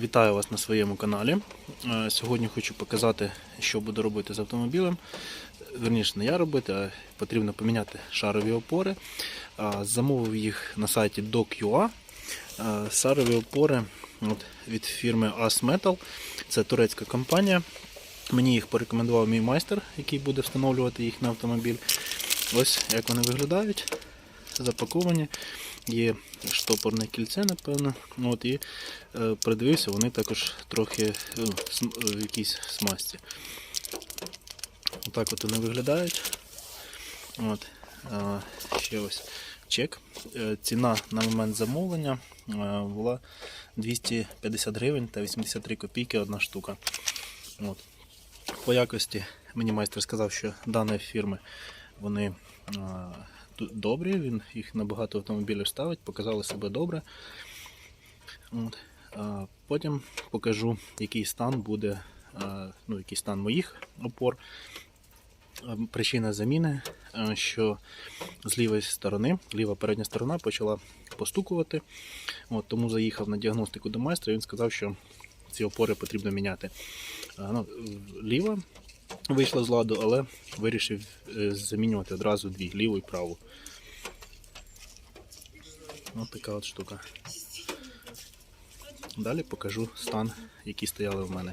Вітаю вас на своєму каналі. Е, Сьогодні хочу показати, що буду робити з автомобілем. Верніше, не я робити, а потрібно поміняти шарові опори. Замовив їх на сайті Doc.ua. Е, Шарові опори від фірми As Metal. Це турецька компанія. Мені їх порекомендував мій майстер, який буде встановлювати їх на автомобіль. Ось як вони виглядають. Запаковані. Є штопорне кільце, напевно. Ну, От, і е, придивився, вони також трохи ну, см- е, в якійсь смазці. Отак от вони виглядають. От. Е, ще ось чек. Е, ціна на момент замовлення е, була 250 гривень та 83 копійки одна штука. От. По якості мені майстер сказав, що дані фірми вони ду- добрі, він їх на багато автомобілів ставить, показали себе добре. От. А, потім покажу, який стан буде, ну, який стан моїх опор. Причина заміни, що з лівої сторони, ліва передня сторона почала постукувати. От, тому заїхав на діагностику до майстра, і він сказав, що ці опори потрібно міняти. Ну, ліва вийшла з ладу, але вирішив е, замінювати одразу дві ліву і праву. Ось така от штука. Далі покажу стан, який стояли в мене.